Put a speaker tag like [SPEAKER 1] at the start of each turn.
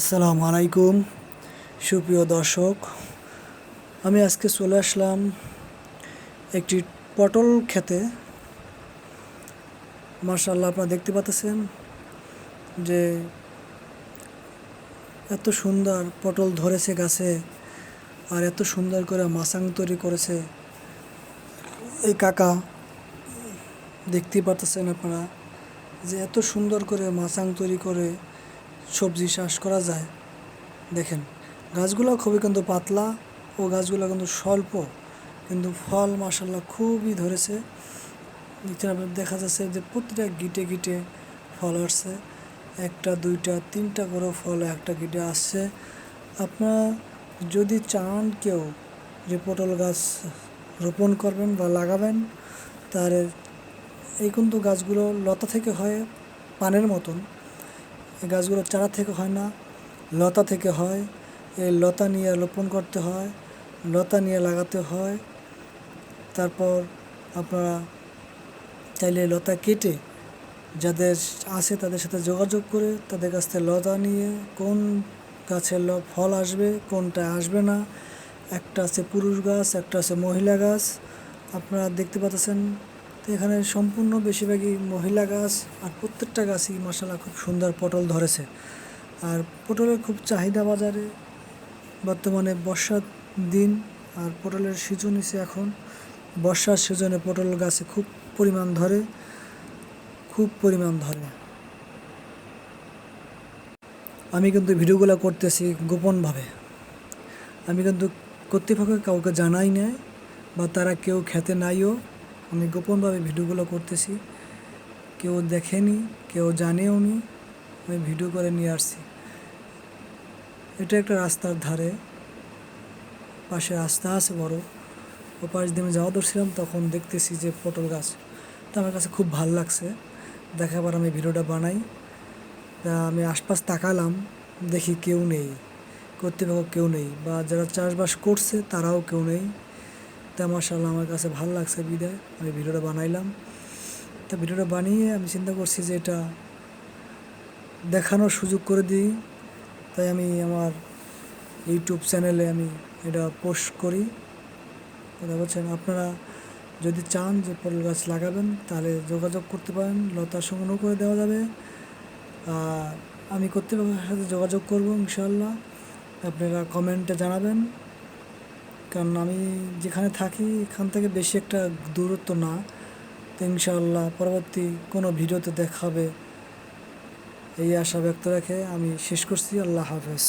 [SPEAKER 1] আসসালামু আলাইকুম। সুপ্রিয় দর্শক, আমি আজকে চলে আসলাম একটি পটল খেতে। মার্শাল্লাহ আপনারা দেখতে পাচ্ছেন যে এত সুন্দর পটল ধরেছে গাছে আর এত সুন্দর করে মাসাং তৈরি করেছে। এই কাকা, দেখতেই পাচ্ছেন আপনারা যে এত সুন্দর করে মাসাং তৈরি করে সবজি চাষ করা যায়। দেখেন, গাছগুলো খুবই কিন্তু পাতলা ও গাছগুলো কিন্তু স্বল্প, কিন্তু ফল মাসাল্লাহ খুবই ধরেছে। দেখা যাচ্ছে যে প্রতিটা গিটে গিটে ফল আসছে, একটা, দুইটা, তিনটা করে ফল একটা গিটে আসছে। আপনারা যদি চান কেউ যে পটল গাছ রোপণ করবেন বা লাগাবেন, তার এই কিন্তু গাছগুলো লতা থেকে হয় পানের মতন। এই গাছগুলো চারা থেকে হয় না, লতা থেকে হয়। এই লতা নিয়ে রোপণ করতে হয়, লতা নিয়ে লাগাতে হয়। তারপর আপনারা চাইলে লতা কেটে যাদের আছে তাদের সাথে যোগাযোগ করে তাদের কাছ থেকে লতা নিয়ে কোন গাছের ফল আসবে, কোনটা আসবে না। একটা আছে পুরুষ গাছ, একটা আছে মহিলা গাছ। আপনারা দেখতে পাচ্ছেন তো এখানে সম্পূর্ণ বেশিরভাগই মহিলা গাছ আর প্রত্যেকটা গাছই মশালা খুব সুন্দর পটল ধরেছে। আর পটলের খুব চাহিদা বাজারে। বর্তমানে বর্ষার দিন আর পটলের সিজন এসে এখন। বর্ষার সিজনে পটল গাছে খুব পরিমাণ ধরে, খুব পরিমাণ ধরে। আমি কিন্তু ভিডিওগুলো করতেছি গোপনভাবে। আমি কিন্তু কর্তৃপক্ষ কাউকে জানাই নাই বা তারা কেউ খেতে নাইও। আমি গোপনভাবে ভিডিওগুলো করতেছি। কেউ দেখেনি, কেউ জানেও নি, আমি ভিডিও করে নিয়ে আসছি। এটা একটা রাস্তার ধারে, পাশে রাস্তা আছে বড় ও পাশ দিয়ে আমি যাওয়া ধরছিলাম, তখন দেখতেছি যে পটল গাছ। তো আমার কাছে খুব ভালো লাগছে। দেখাবার আমি ভিডিওটা বানাই। তা আমি আশপাশ তাকালাম, দেখি কেউ নেই, কর্তৃপক্ষ কেউ নেই, বা যারা চাষবাস করছে তারাও কেউ নেই। তা মার্শাল্লাহ আমার কাছে ভালো লাগছে বিদায়। আমি ভিডিওটা বানাইলাম। তা ভিডিওটা বানিয়ে আমি চিন্তা করছি যে এটা দেখানোর সুযোগ করে দিই। তাই আমি আমার ইউটিউব চ্যানেলে আমি এটা পোস্ট করি। কথা বলছেন, আপনারা যদি চান যে পটল গাছ লাগাবেন, তাহলে যোগাযোগ করতে পারেন। লতা সংগ্রহ করে দেওয়া যাবে। আর আমি কর্তৃপক্ষের সাথে যোগাযোগ করব ইনশাল্লাহ আপনারা কমেন্টে জানাবেন। কারণ আমি যেখানে থাকি, এখান থেকে বেশি একটা দূরত্ব না। তো ইনশাআল্লাহ পরবর্তী কোনো ভিডিওতে দেখাবে। এই আশা ব্যক্ত রেখে আমি শেষ করছি। আল্লাহ হাফেজ।